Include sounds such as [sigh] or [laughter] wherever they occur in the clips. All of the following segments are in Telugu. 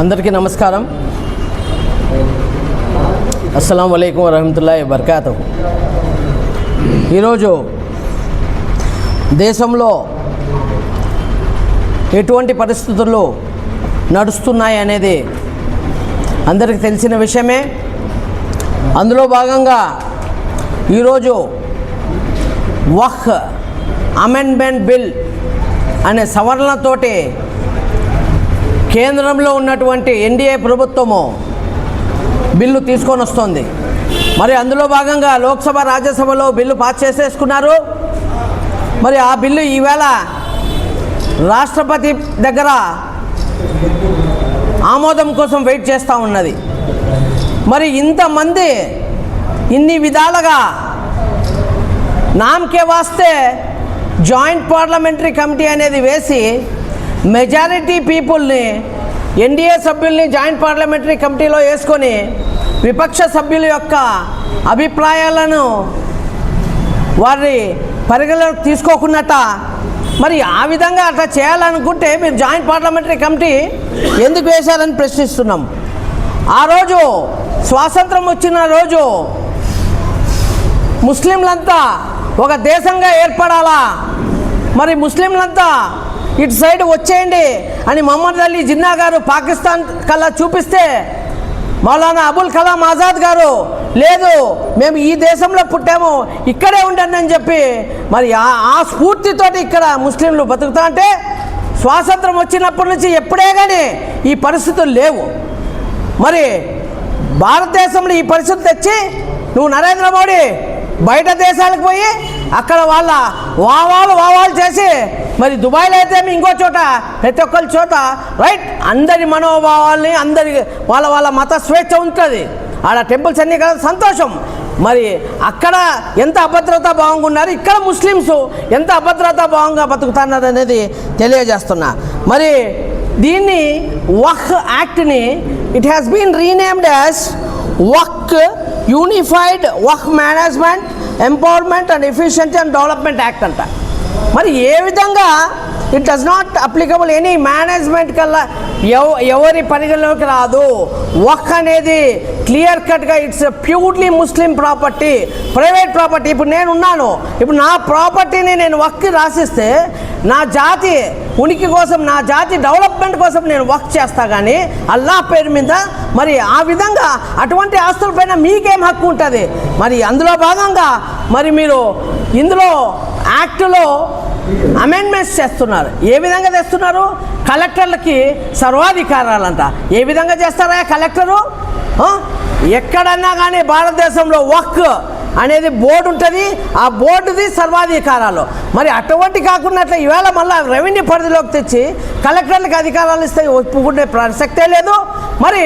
అందరికీ నమస్కారం. అస్సలం వలైకుం వరహమతుల్లా బర్కాతు ఈరోజు దేశంలో ఎటువంటి పరిస్థితులు నడుస్తున్నాయి అనేది అందరికీ తెలిసిన విషయమే. అందులో భాగంగా ఈరోజు వహ్ అమెండ్మెంట్ బిల్ అనే సవరణలతోటి కేంద్రంలో ఉన్నటువంటి ఎన్డీఏ ప్రభుత్వము బిల్లు తీసుకొని వస్తుంది. మరి అందులో భాగంగా లోక్సభ రాజ్యసభలో బిల్లు పాస్ చేసేసుకున్నారు. మరి ఆ బిల్లు ఈవేళ రాష్ట్రపతి దగ్గర ఆమోదం కోసం వెయిట్ చేస్తూ ఉన్నది. మరి ఇంతమంది ఇన్ని విధాలుగా నామకే వాస్తే జాయింట్ పార్లమెంటరీ కమిటీ అనేది వేసి మెజారిటీ పీపుల్ని ఎన్డీఏ సభ్యుల్ని జాయింట్ పార్లమెంటరీ కమిటీలో వేసుకొని విపక్ష సభ్యుల యొక్క అభిప్రాయాలను వారి పరిగణలోకి తీసుకోకున్నట్ట. మరి ఆ విధంగా అట్లా చేయాలనుకుంటే మీరు జాయింట్ పార్లమెంటరీ కమిటీ ఎందుకు వేశారని ప్రశ్నిస్తున్నాం. ఆ రోజు స్వాతంత్రం వచ్చిన రోజు ముస్లింలంతా ఒక దేశంగా ఏర్పడాలా? మరి ముస్లింలంతా ఇటు సైడ్ వచ్చేయండి అని మహమ్మద్ అలీ జిన్నా గారు పాకిస్తాన్ కల్లా చూపిస్తే మౌలానా అబుల్ కలాం ఆజాద్ గారు లేదు మేము ఈ దేశంలో పుట్టాము ఇక్కడే ఉండండి అని చెప్పి మరి ఆ- ఆ స్ఫూర్తితోటి ఇక్కడ ముస్లింలు బతుకుతా అంటే స్వాతంత్రం వచ్చినప్పటి నుంచి ఎప్పుడే కానీ ఈ పరిస్థితులు లేవు. మరి భారతదేశంలో ఈ పరిస్థితి తెచ్చి నువ్వు నరేంద్ర మోడీ బయట దేశాలకు పోయి అక్కడ వాళ్ళ వావాలు వావాలు చేసి మరి దుబాయ్లో అయితే ఇంకో చోట ప్రతి ఒక్కరి చోట రైట్ అందరి మనోభావాల్ని అందరి వాళ్ళ వాళ్ళ మత స్వేచ్ఛ ఉంటుంది. ఆడ టెంపుల్స్ అన్నీ కదా సంతోషం. మరి అక్కడ ఎంత అభద్రతా భావంగా ఇక్కడ ముస్లిమ్స్ ఎంత అభద్రతా భావంగా బతుకుతున్నారు అనేది తెలియజేస్తున్నా. మరి దీన్ని వక్ యాక్ట్ని it has been renamed as Waqf unified work management empowerment and efficiency and development act అంట. మరి ఏ విధంగా it does not applicable any management కల్లా ఎవ ఎవరి పరిగణలోకి రాదు. వక్ అనేది క్లియర్ కట్గా it's purely Muslim property private property. ఇప్పుడు నేను ఉన్నాను. ఇప్పుడు నా ప్రాపర్టీని నేను వక్కి రాసిస్తే నా జాతి ఉనికి కోసం నా జాతి డెవలప్మెంట్ కోసం నేను వర్క్ చేస్తా కానీ అల్లా పేరు మీద మరి ఆ విధంగా అటువంటి ఆస్తులపైన మీకేం హక్కు ఉంటుంది? మరి అందులో భాగంగా మరి మీరు ఇందులో యాక్ట్లో అమెండ్మెంట్స్ చేస్తున్నారు. ఏ విధంగా చేస్తున్నారు? కలెక్టర్లకి సర్వాధికారాలంట. ఏ విధంగా చేస్తారా కలెక్టరు? ఎక్కడన్నా కానీ భారతదేశంలో వర్క్ అనేది బోర్డు ఉంటుంది. ఆ బోర్డుది సర్వాధికారాలు. మరి అటువంటి కాకుండా అట్లా ఈవేళ మళ్ళీ రెవెన్యూ పరిధిలోకి తెచ్చి కలెక్టర్లకు అధికారాలు ఇస్తే ఒప్పుకునే ప్రసక్తే లేదు. మరి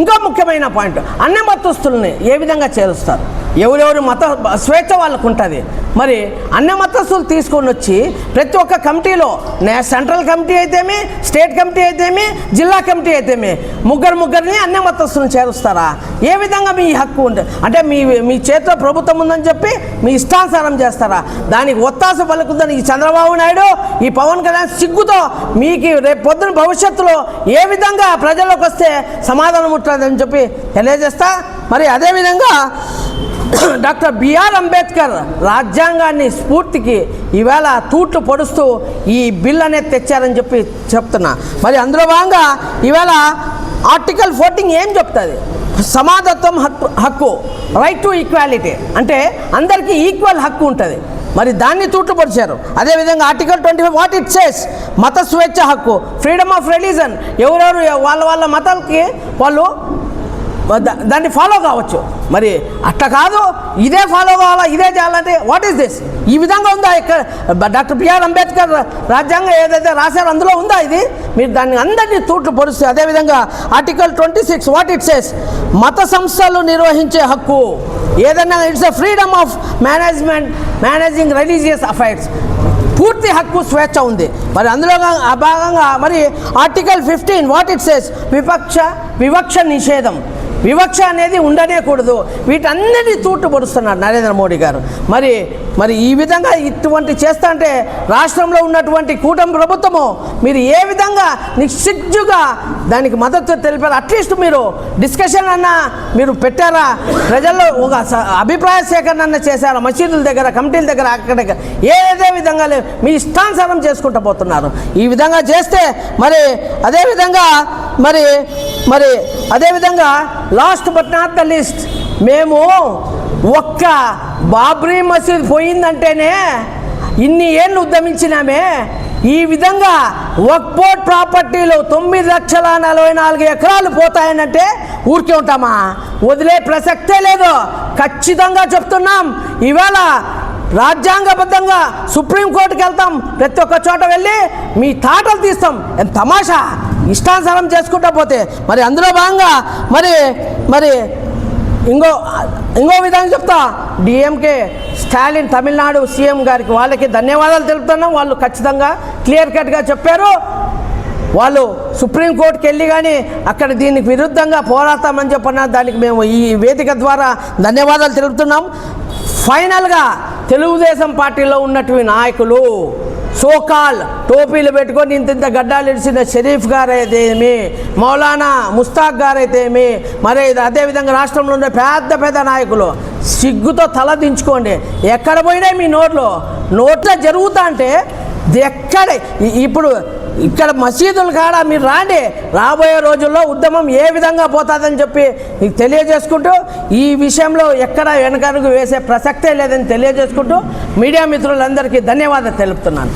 ఇంకా ముఖ్యమైన పాయింట్. అన్ని మత్తుస్తుల్ని ఏ విధంగా చేరుస్తారు? ఎవరెవరి మత స్వేచ్ఛ వాళ్ళకు ఉంటుంది మరి అన్ని మతస్థులు తీసుకొని వచ్చి ప్రతి ఒక్క కమిటీలో నే సెంట్రల్ కమిటీ అయితేమి స్టేట్ కమిటీ అయితేమి జిల్లా కమిటీ అయితేమి ముగ్గురు ముగ్గురిని అన్ని మతస్థులను చేరుస్తారా? ఏ విధంగా మీ హక్కు ఉంటుంది అంటే మీ మీ చేతిలో ప్రభుత్వం ఉందని చెప్పి మీ ఇష్టానుసారం చేస్తారా? దానికి ఒత్తాస పలుకుందని ఈ చంద్రబాబు నాయుడు ఈ పవన్ కళ్యాణ్ సిగ్గుతో మీకు రేపు పొద్దున భవిష్యత్తులో ఏ విధంగా ప్రజల్లోకి వస్తే సమాధానం ఉంటుందని చెప్పి తెలియజేస్తా. మరి అదేవిధంగా [coughs] డాక్టర్ బిఆర్ అంబేద్కర్ రాజ్యాంగాన్ని స్ఫూర్తికి ఈవేళ తూట్లు పొడుస్తూ ఈ బిల్ అనేది తెచ్చారని చెప్పి చెప్తున్నా. మరి అందులో భాగంగా ఈవేళ ఆర్టికల్ ఫోర్టీన్ ఏం చెప్తుంది? సమానత్వం హక్కు హక్కు రైట్ టు ఈక్వాలిటీ అంటే అందరికీ ఈక్వల్ హక్కు ఉంటుంది. మరి దాన్ని తూట్లుపరిచారు అదేవిధంగా article twenty five what it says మత స్వేచ్ఛ హక్కు ఫ్రీడమ్ ఆఫ్ రిలీజన్ ఎవరెవరు వాళ్ళ వాళ్ళ మతాలకి వాళ్ళు దాన్ని ఫాలో కావచ్చు. మరి అట్లా కాదు ఇదే ఫాలో కావాలా ఇదే చేయాలంటే వాట్ ఈస్ దిస్ ఈ విధంగా ఉందా ఇక్కడ? డాక్టర్ బిఆర్ అంబేద్కర్ రాజ్యాంగం ఏదైతే రాశారో అందులో ఉందా ఇది? మీరు దాన్ని అందరినీ తూట్లు పొడిస్తే అదేవిధంగా article twenty six what it says మత సంస్థలు నిర్వహించే హక్కు. ఏదైనా it's a freedom of management managing religious affairs పూర్తి హక్కు స్వేచ్ఛ ఉంది. మరి అందులో ఆ భాగంగా మరి article fifteen what it says వివక్ష వివక్ష నిషేధం. వివక్ష అనేది ఉండనే కూడదు వీటన్నిటి తూట్టుపడుస్తున్నాడు నరేంద్ర మోడీ గారు. మరి మరి ఈ విధంగా ఇటువంటి చేస్తా అంటే రాష్ట్రంలో ఉన్నటువంటి కూటమి ప్రభుత్వము మీరు ఏ విధంగా నిస్సిగ్గుగా దానికి మద్దతు తెలిపారు? అట్లీస్ట్ మీరు డిస్కషన్ అన్నా మీరు పెట్టారా? ప్రజల్లో ఒక స- అభిప్రాయ సేకరణ అన్న చేశారా? మసీదుల దగ్గర కమిటీల దగ్గర అక్కడ ఏదే విధంగా లేవు మీ ఇష్టానుసారం చేసుకుంటూ పోతున్నారు. ఈ విధంగా చేస్తే మరి అదేవిధంగా మరి మరి అదేవిధంగా last but not the least మేము ఒక్క బాబ్రీ మసీద్ పోయిందంటేనే ఇన్ని ఏళ్ళు ఉద్యమించినామే. ఈ విధంగా వక్బోర్డ్ ప్రాపర్టీలు తొమ్మిది లక్షల నలభై నాలుగు ఎకరాలు పోతాయనంటే ఊరికే ఉంటామా? వదిలే ప్రసక్తే లేదు. ఖచ్చితంగా చెప్తున్నాం. ఇవాళ రాజ్యాంగబద్ధంగా సుప్రీంకోర్టుకి వెళ్తాం. ప్రతి ఒక్క చోట వెళ్ళి మీ తాటలు తీస్తాం. ఎంత తమాషా? ఇష్టానుసారం చేసుకుంటా పోతే మరి అందులో భాగంగా మరి మరి ఇంకో ఇంకో విధంగా చెప్తా. డిఎంకే స్టాలిన్ తమిళనాడు సీఎం గారికి వాళ్ళకి ధన్యవాదాలు తెలుపుతున్నాం. వాళ్ళు ఖచ్చితంగా క్లియర్ కట్గా చెప్పారు. వాళ్ళు సుప్రీంకోర్టుకి వెళ్ళి కానీ అక్కడ దీనికి విరుద్ధంగా పోరాడతామని చెప్పిన దానికి మేము ఈ వేదిక ద్వారా ధన్యవాదాలు తెలుపుతున్నాం. ఫైనల్గా తెలుగుదేశం పార్టీలో ఉన్నటువంటి నాయకులు సోకాల్ టోపీలు పెట్టుకొని ఇంత ఇంత గడ్డాలు ఇడిచిన షరీఫ్ గారైతేమి మౌలానా ముస్తాక్ గారైతేమి మరి అదేవిధంగా రాష్ట్రంలో ఉండే పెద్ద పెద్ద నాయకులు సిగ్గుతో తల దించుకోండి. ఎక్కడ పోయినాయి మీ నోట్లో? నోట్లో జరుగుతా అంటే ఎక్కడ? ఇప్పుడు ఇక్కడ మసీదులు కాడ మీరు రాండి. రాబోయే రోజుల్లో ఉద్యమం ఏ విధంగా పోతుందని చెప్పి మీకు తెలియజేసుకుంటూ ఈ విషయంలో ఎక్కడ వెనకడుగు వేసే ప్రసక్తే లేదని తెలియజేసుకుంటూ మీడియా మిత్రులందరికీ ధన్యవాదాలు తెలుపుతున్నాను.